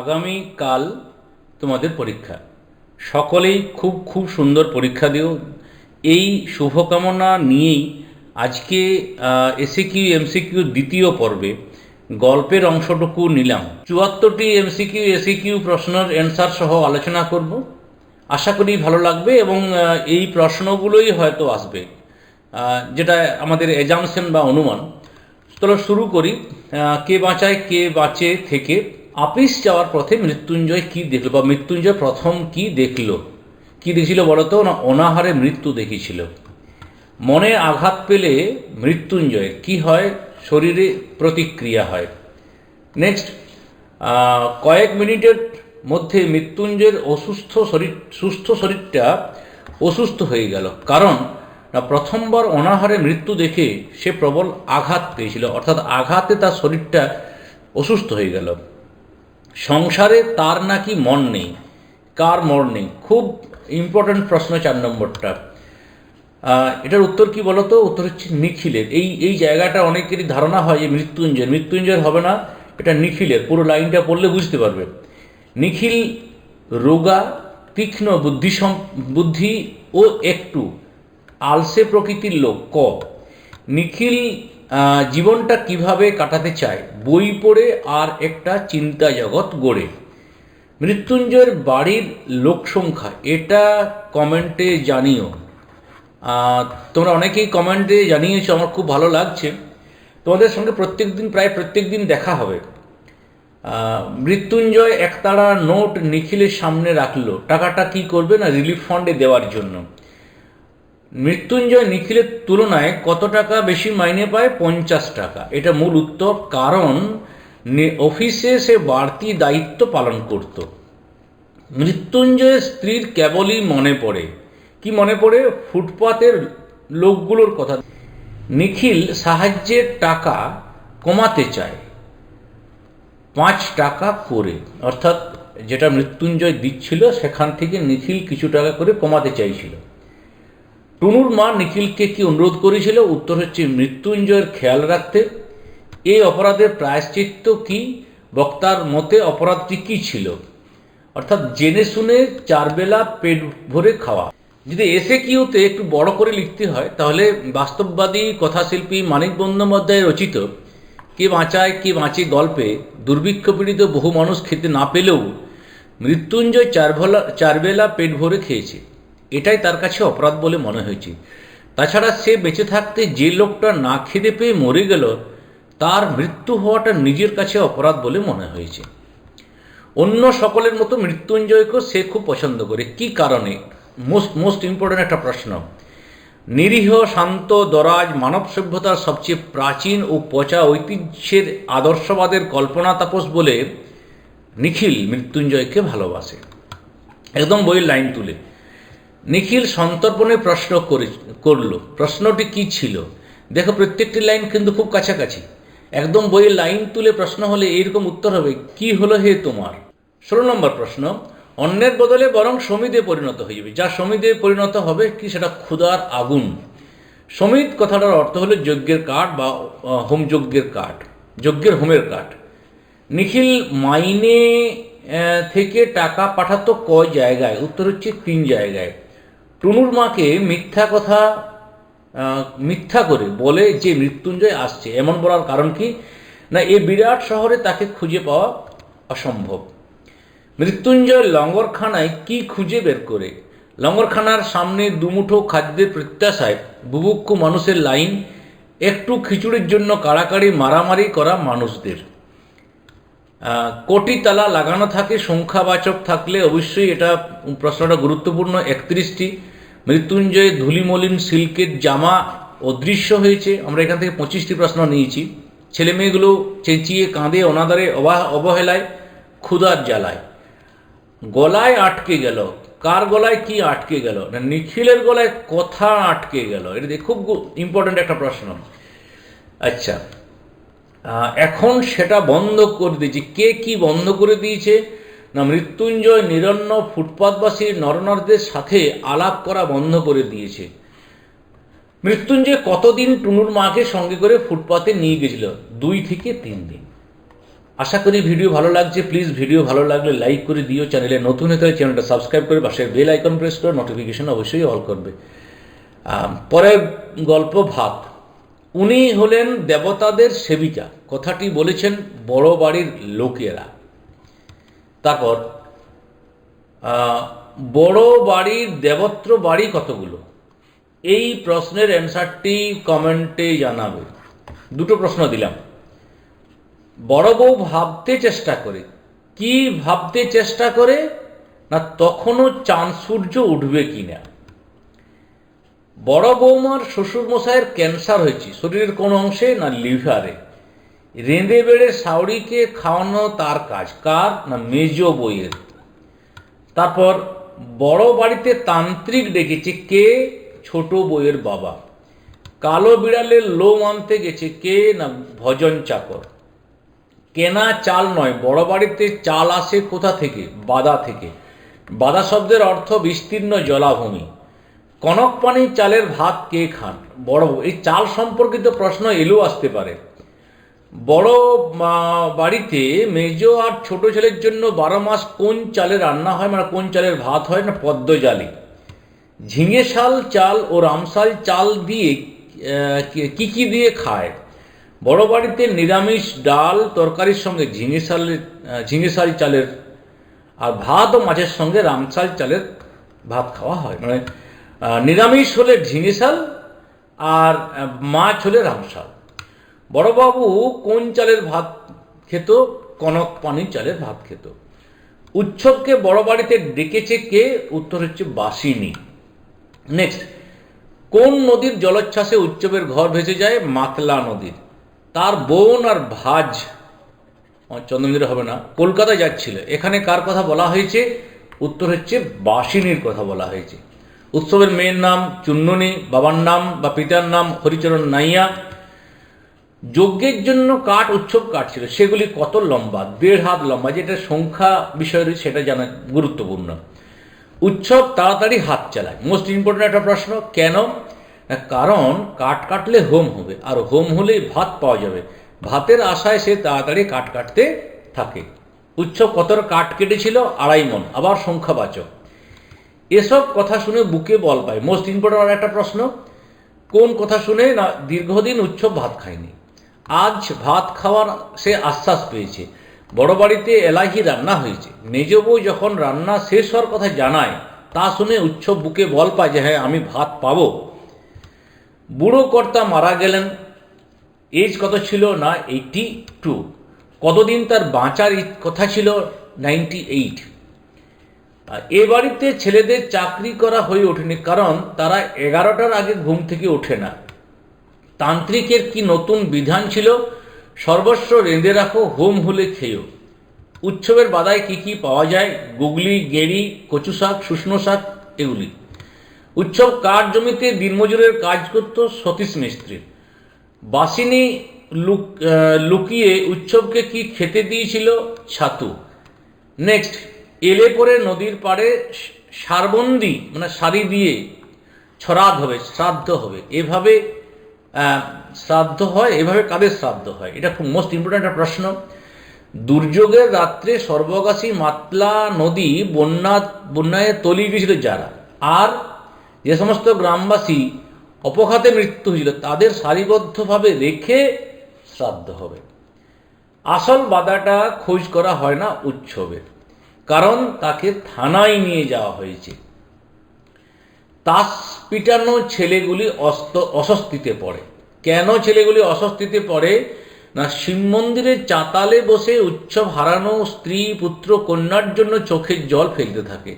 আগামীকাল তোমাদের পরীক্ষা। সকলেই খুব খুব সুন্দর পরীক্ষা দিও। এই শুভকামনা নিয়েই আজকে এসিকিউ এমসিকিউ দ্বিতীয় পর্বে গল্পের অংশটুকু নিলাম। চুয়াত্তরটি এমসিকিউ এসিকিউ প্রশ্নের অ্যান্সার সহ আলোচনা করব। আশা করি ভালো লাগবে এবং এই প্রশ্নগুলোই হয়তো আসবে যেটা আমাদের এজামশন বা অনুমান। চলো শুরু করি কে বাঁচায়, কে বাঁচে থেকে। আপিস যাওয়ার পথে মৃত্যুঞ্জয় কি দেখল বা মৃত্যুঞ্জয় প্রথম কি দেখল? কি দেখছিল বলতো? না, অনাহারে মৃত্যু দেখেছিল। মনে আঘাত পেলে মৃত্যুঞ্জয়ের কি হয়? শরীরে প্রতিক্রিয়া হয়। নেক্সট কয়েক মিনিটের মধ্যে মৃত্যুঞ্জয়ের অসুস্থ শরীর, সুস্থ শরীরটা অসুস্থ হয়ে গেল। কারণ, না, প্রথমবার অনাহারে মৃত্যু দেখে সে প্রবল আঘাত পেয়েছিল। অর্থাৎ আঘাতে তার শরীরটা অসুস্থ হয়ে গেল। সংসারে তার নাকি মন নেই, কার মন নেই? খুব ইম্পর্ট্যান্ট প্রশ্ন চার নম্বরটা। এটার উত্তর কি বলতো? উত্তর হচ্ছে নিখিলের। এই এই জায়গাটা অনেকেরই ধারণা হয় যে মৃত্যুঞ্জয়। মৃত্যুঞ্জয়ের হবে না, এটা নিখিলের। পুরো লাইনটা পড়লে বুঝতে পারবে। নিখিল রোগা, তীক্ষ্ণ বুদ্ধি বুদ্ধি ও একটু। আলসে প্রকৃতির লোক, ক? নিখিল জীবনটা কীভাবে কাটাতে চায়? বই পড়ে আর একটা চিন্তা জগৎ গড়ে। মৃত্যুঞ্জয়ের বাড়ির লোক সংখ্যা, এটা কমেন্টে জানিও। তোমরা অনেকেই কমেন্টে জানিয়েছো, আমার খুব ভালো লাগছে। তোমাদের সঙ্গে প্রত্যেক দিন প্রায় প্রত্যেক দিন দেখা হবে। মৃত্যুঞ্জয় একতারা নোট নিখিলের সামনে রাখল, টাকাটা কি করবে না রিলিফ ফান্ডে দেওয়ার জন্য। মৃত্যুঞ্জয় নিখিলের তুলনায় কত টাকা বেশি মাইনে পায়? পঞ্চাশ টাকা। এটা মূল উত্তর, কারণ অফিসে সে বাড়তি দায়িত্ব পালন করত। মৃত্যুঞ্জয়ের স্ত্রীর কেবলই মনে পড়ে। কি মনে পড়ে? ফুটপাতের লোকগুলোর কথা। নিখিল সাহায্যের টাকা কমাতে চায়। পাঁচ টাকা করে। অর্থাৎ যেটা মৃত্যুঞ্জয় দিচ্ছিল, সেখান থেকে নিখিল কিছু টাকা করে কমাতে চাইছিল। টুনুর মা নিখিলকে কি অনুরোধ করেছিল? উত্তর হচ্ছে মৃত্যুঞ্জয়ের খেয়াল রাখতে। এই অপরাধের প্রায়শ্চিত্ত কি? বক্তার মতে অপরাধটি কি ছিল? অর্থাৎ জেনে শুনে চারবেলা পেট ভরে খাওয়া। যদি এসে কিউতে একটু বড় করে লিখতে হয়, তাহলে বাস্তববাদী কথাশিল্পী মানিক বন্দ্যোপাধ্যায় রচিত, কে বাঁচায়, কে বাঁচে গল্পে দুর্ভিক্ষ পীড়িত বহু মানুষ খেতে না পেলেও মৃত্যুঞ্জয় চারবেলা চারবেলা পেট ভরে খেয়েছে। এটাই তার কাছে অপরাধ বলে মনে হয়েছে। তাছাড়া সে বেঁচে থাকতে যে লোকটা না খেতে পেয়ে মরে গেল, তার মৃত্যু হওয়াটা নিজের কাছে অপরাধ বলে মনে হয়েছে। অন্য সকলের মতো মৃত্যুঞ্জয়কেও সে খুব পছন্দ করে। কি কারণে? মোস্ট মোস্ট ইম্পর্ট্যান্ট একটা প্রশ্ন। নিরীহ, শান্ত, দরাজ মানব সভ্যতার সবচেয়ে প্রাচীন ও পচা ঐতিহ্যের আদর্শবাদের কল্পনা তাপস বলে নিখিল মৃত্যুঞ্জয়কে ভালোবাসে। একদম বইয়ের লাইন তুলে। নিখিল সন্তর্পণে প্রশ্ন করে করল। প্রশ্নটি কি ছিল? দেখো প্রত্যেকটি লাইন কিন্তু খুব কাছাকাছি। একদম বইয়ের লাইন তুলে প্রশ্ন হলে এইরকম উত্তর হবে কি হলো হে তোমার? ষোলো নম্বর প্রশ্ন অন্যের বদলে বরং সমিদে পরিণত হয়ে যাবে যা সমিদে পরিণত হবে কি সেটা ক্ষুধার আগুন। সমিত কথাটার অর্থ হলো যজ্ঞের কাঠ বা আহ, হোম যজ্ঞের কাঠ যজ্ঞের হোমের কাঠ। নিখিল মাইনে থেকে টাকা পাঠাতো কয় জায়গায়? উত্তর হচ্ছে তিন জায়গায়। টুনুর মাকে মিথ্যা কথা মিথ্যা করে বলে যে মৃত্যুঞ্জয় আসছে। এমন বলার কারণ কি? না এই বিরাট শহরে তাকে খুঁজে পাওয়া অসম্ভব। মৃত্যুঞ্জয় লঙ্গরখানায় কি খুঁজে বের করে? লঙ্গরখানার সামনে দুমুঠো খাদ্যের প্রত্যাশায় বুভুক্ষু মানুষের লাইন, একটু খিচুড়ির জন্য কাড়াকাড়ি মারামারি করা মানুষদের। কোটি তালা লাগানো থাকে, সংখ্যাবাচক থাকলে অবশ্যই এটা প্রশ্নটা গুরুত্বপূর্ণ। একত্রিশটি মৃত্যুঞ্জয় ধুলিমলিন সিল্কের জামা অদৃশ্য হয়েছে। আমরা এখান থেকে পঁচিশটি প্রশ্ন নিয়েছি। ছেলে মেয়েগুলো চেঁচিয়ে কাঁদে, অনাদারে অবাহ, অবহেলায়, ক্ষুধার জ্বালায়। গলায় আটকে গেল। কার গলায় কি আটকে গেল? না, নিখিলের গলায় কথা আটকে গেল? এটা খুব ইম্পর্ট্যান্ট একটা প্রশ্ন। আচ্ছা এখন সেটা বন্ধ করে দিয়েছে। কে কি বন্ধ করে দিয়েছে? না, মৃত্যুঞ্জয় নিরন্ন ফুটপাতবাসী নরনারদের সাথে আলাপ করা বন্ধ করে দিয়েছে। মৃত্যুঞ্জয় কতদিন টুনুর মাকে সঙ্গে করে ফুটপাতে নিয়ে গেছিল? দুই থেকে তিন দিন। আশা করি ভিডিও ভালো লাগছে। প্লিজ ভিডিও ভালো লাগলে লাইক করে দিও। চ্যানেলে নতুন হতে চ্যানেলটা সাবস্ক্রাইব করে পাশে বেল আইকন প্রেস করে নোটিফিকেশন অবশ্যই অল করবে। পরের গল্প ভাত। উনি হলেন দেবতাদের সেবিকা। কথাটি বলেছেন বড় বাড়ির লোকেরা। তারপর বড় বাড়ির দেবত্র বাড়ি কতগুলো? এই প্রশ্নের অ্যান্সারটি কমেন্টে জানাবে। দুটো প্রশ্ন দিলাম। বড় বউ ভাবতে চেষ্টা করে। কি ভাবতে চেষ্টা করে? না তখনও চাঁদ সূর্য উঠবে কি না বড় বৌমার শ্বশুর মশাইয়ের ক্যান্সার হয়েছে। শরীরের কোন অংশে না লিভারে? রেঁধে বেড়ে সাউরিকে খাওয়ানো তার কাজ। কার? না, মেজ বইয়ের। তারপর বড় বাড়িতে তান্ত্রিক ডেকেছে কে? ছোট বইয়ের বাবা। কালো বিড়ালের লোম আনতে গেছে কে? না, ভজন চাকর। কেনা চাল নয়, বড় বাড়িতে চাল আসে কোথা থেকে? বাদা থেকে। বাদা শব্দের অর্থ বিস্তীর্ণ জলাভূমি। কনক পানির চালের ভাত কে খান? বড় এই চাল সম্পর্কিত প্রশ্ন এলেও আসতে পারে। বড় বাড়িতে মেজ আর ছোট ছেলের জন্য বারো মাস কোন চালে রান্না হয় মানে কোন চালের ভাত হয়, না পদ্ম জালি? ঝিঙে শাল, চাল ও রামশাল চাল দিয়ে কি- কি দিয়ে খায়? বড় বাড়িতে নিরামিষ ডাল, তরকারির সঙ্গে ঝিঙে শালের ঝিঙে শাল চালের, আর ভাত ও মাছের সঙ্গে রামশাল চালের ভাত খাওয়া হয়। মানে নিরামিষ হলে ঝিঙে শাল আর মাছ হলে রামশাল বড়বাবু কোন চালের ভাত খেত? কনক পানির চালের ভাত খেত। উৎসবকে বড় বাড়িতে ডেকেছে কে? উত্তর হচ্ছে বাসিনী। নেক্সট কোন নদীর জলোচ্ছ্বাসে উৎসবের ঘর ভেসে যায়? মাতলা নদীর। তার বোন আর ভাজ চন্দ্রমন্দিরে হবে না, কলকাতায় যাচ্ছিল। এখানে কার কথা বলা হয়েছে? উত্তর হচ্ছে বাসিনীর কথা বলা হয়েছে। উৎসবের মেয়ের নাম চুন্ননী, বাবার নাম বা পিতার নাম হরিচরণ নাইয়া যজ্ঞের জন্য কাঠ, উৎসব কাঠ ছিল। সেগুলি কত লম্বা? দেড় হাত লম্বা। যেটা সংখ্যা বিষয় রয়েছে সেটা জানা গুরুত্বপূর্ণ। উৎসব তাড়াতাড়ি হাত চালায়। মোস্ট ইম্পর্টেন্ট একটা প্রশ্ন, কেন? কারণ কাঠ কাটলে হোম হবে। আর হোম হলেই ভাত পাওয়া যাবে। ভাতের আশায় সে তাড়াতাড়ি কাঠ কাটতে থাকে। উৎসব কতটা কাঠ কেটেছিল? আড়াই মন। আবার সংখ্যাবাচক। এসব কথা শুনে বুকে বল পায়। মোস্ট ইম্পর্টেন্ট একটা প্রশ্ন, কোন কথা শুনে না দীর্ঘদিন উৎসব ভাত খায়নি? আজ ভাত খাওয়ার সে আশ্বাস পেয়েছে। বড় বাড়িতে এলাহি রান্না হয়েছে। মেজ বউ যখন রান্না শেষ হওয়ার কথা জানায়, তা শুনে উৎসব বুকে বল পায় যে হ্যাঁ আমি ভাত পাবো। বুড়ো কর্তা মারা গেলেন। এজ কত ছিল? না এইটি টু কতদিন তার বাঁচার কথা ছিল? নাইনটি এইট এ বাড়িতে ছেলেদের চাকরি করা হয়ে ওঠেনি, কারণ তারা এগারোটার আগে ঘুম থেকে ওঠে না। তান্ত্রিকের কি নতুন বিধান ছিল? সর্বস্ব রেঁধে রাখো, হোম হলে খেয়েও। উৎসবের বাদায় কি কি পাওয়া যায়? গুগলি গেড়ি কচু শাক শুষ্নো শাক, এগুলি। উৎসব কার জমিতে দিনমজুরের কাজ করত? সতীশ মিস্ত্রি বাসিনী লুক লুকিয়ে উৎসবকে কি খেতে দিয়েছিল? ছাতু। নেক্সট, এলে পরে নদীর পাড়ে সারবন্দি মানে শাড়ি দিয়ে ছড়াদ হবে, শ্রাদ্ধ হবে। এভাবে শ্রাদ্ধ হয়, এভাবে কাদের শ্রাদ্ধ হয়? এটা খুব মোস্ট ইম্পর্ট্যান্ট একটা প্রশ্ন। দুর্যোগের রাত্রে সর্বগাসী মাতলা নদী বন্যা, বন্যায় তলিয়ে গেছিল যারা, আর যে সমস্ত গ্রামবাসী অপঘাতে মৃত্যু হয়েছিল, তাদের সারিবদ্ধভাবে রেখে শ্রাদ্ধ হবে। আসল বাধাটা খোঁজ করা হয় না উৎসবের, কারণ তাকে থানায় নিয়ে যাওয়া হয়েছে। তাস পিটানো ছেলেগুলি অস্ত, অস্বস্তিতে পড়ে। কেন ছেলেগুলি অস্বস্তিতে পড়ে? না, শিব মন্দিরের চাতালে বসে উৎসব হারানো স্ত্রী, পুত্র, কন্যার জন্য চোখের জল ফেলতে থাকে।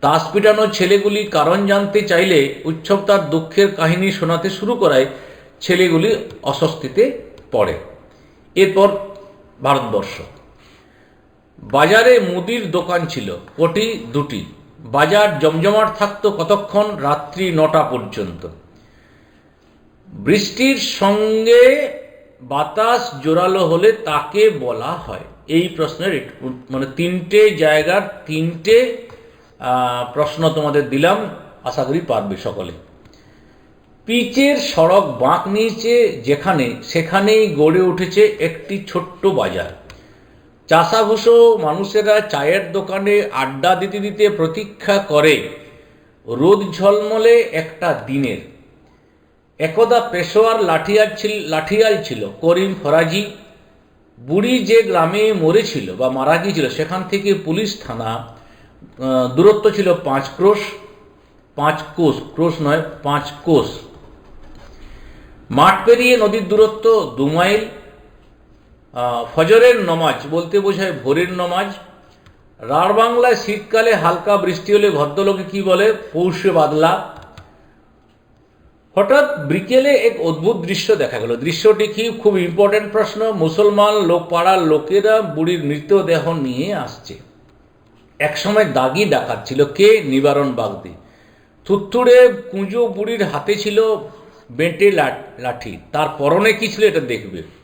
তাস পিটানো ছেলেগুলি কারণ জানতে চাইলে উৎসব তার দুঃখের কাহিনী শোনাতে শুরু করায়, ছেলেগুলি অস্বস্তিতে পড়ে। এরপর ভারতবর্ষ। বাজারে মুদির দোকান ছিল কোটি দুটি। বাজার জমজমাট থাকতো কতক্ষণ? রাত্রি নটা পর্যন্ত। বৃষ্টির সঙ্গে বাতাস জোরালো হলে তাকে বলা হয়। এই প্রশ্নের মানে তিনটে জায়গার তিনটে প্রশ্ন তোমাদের দিলাম। আশা করি পারবে সকলে। পিচের সড়ক বাঁক নিয়েছে যেখানে, সেখানেই গড়ে উঠেছে একটি ছোট্ট বাজার। চাষাভুষো মানুষেরা চায়ের দোকানে আড্ডা দিতে দিতে প্রতীক্ষা করে, রোদ ঝলমলে একটা দিনের। একদা পেশোয়ার লাঠিয়াল ছিল লাঠিয়াল ছিল, করিম ফরাজি। বুড়ি যে গ্রামে মরেছিল বা মারা গিয়েছিল, সেখান থেকে পুলিশ থানা দূরত্ব ছিল পাঁচ ক্রোশ, পাঁচ কোষ, ক্রোশ নয়, পাঁচ কোষ। মাঠ পেরিয়ে নদীর দূরত্ব দু মাইল। ফজরের নমাজ বলতে বোঝায় ভোরের নমাজ। রাঢ় বাংলায় শীতকালে হালকা বৃষ্টি হলে ভদ্রলোকে কি বলে? পৌষে বাদলা। হঠাৎ বিকেলে এক অদ্ভুত দৃশ্য দেখা গেল। দৃশ্যটি কি? খুব ইম্পর্টেন্ট প্রশ্ন। মুসলমান লোক পাড়ার লোকেরা বুড়ির মৃতদেহ নিয়ে আসছে। একসময় দাগি ডাকাত ছিল। কে? নিবারণ বাগদি। থুত্তুড়ে কুঁজো বুড়ির হাতে ছিল বেঁটে লাঠি। তার পরনে কি ছিল এটা দেখবে?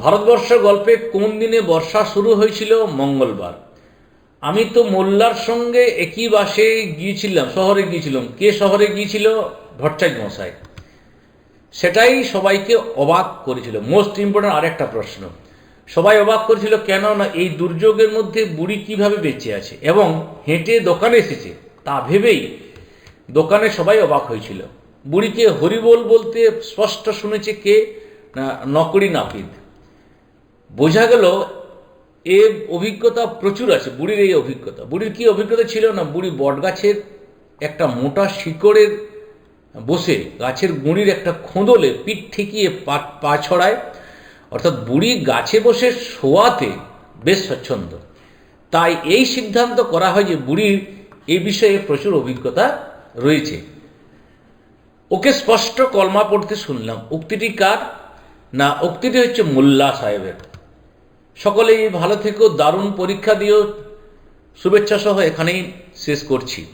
ভারতবর্ষ গল্পে কোন দিনে বর্ষা শুরু হয়েছিল? মঙ্গলবার। আমি তো মোল্লার সঙ্গে একই বাসে গিয়েছিলাম, শহরে গিয়েছিলাম। কে শহরে গিয়েছিল? ভট্টাচার্য মশাই সেটাই সবাইকে অবাক করেছিল। মোস্ট ইম্পর্টেন্ট আরেকটা প্রশ্ন। সবাই অবাক করেছিল কেন না এই দুর্যোগের মধ্যে বুড়ি কীভাবে বেঁচে আছে এবং হেঁটে দোকানে এসেছে? তা ভেবেই দোকানে সবাই অবাক হয়েছিল। বুড়িকে হরিবোল বলতে স্পষ্ট শুনেছে কে? নকরি নাপিত। বোঝা গেল এ অভিজ্ঞতা প্রচুর আছে, বুড়ির এই অভিজ্ঞতা। বুড়ির কি অভিজ্ঞতা ছিল না, বুড়ি বটগাছের একটা মোটা শিকড়ের বসে গাছের গুঁড়ির একটা খোঁদলে পিঠ ঠেকিয়ে পা পা ছড়ায়। অর্থাৎ বুড়ি গাছে বসে শোয়াতে বেশ স্বচ্ছন্দ। তাই এই সিদ্ধান্ত করা হয় যে বুড়ির এই বিষয়ে প্রচুর অভিজ্ঞতা রয়েছে। ওকে স্পষ্ট কলমা পড়তে শুনলাম। উক্তিটি কার? না, উক্তিটি হচ্ছে মোল্লা সাহেবের। সকলেই ভালো থেকো, দারুণ পরীক্ষা দিও। শুভেচ্ছা সহ এখানেই শেষ করছি।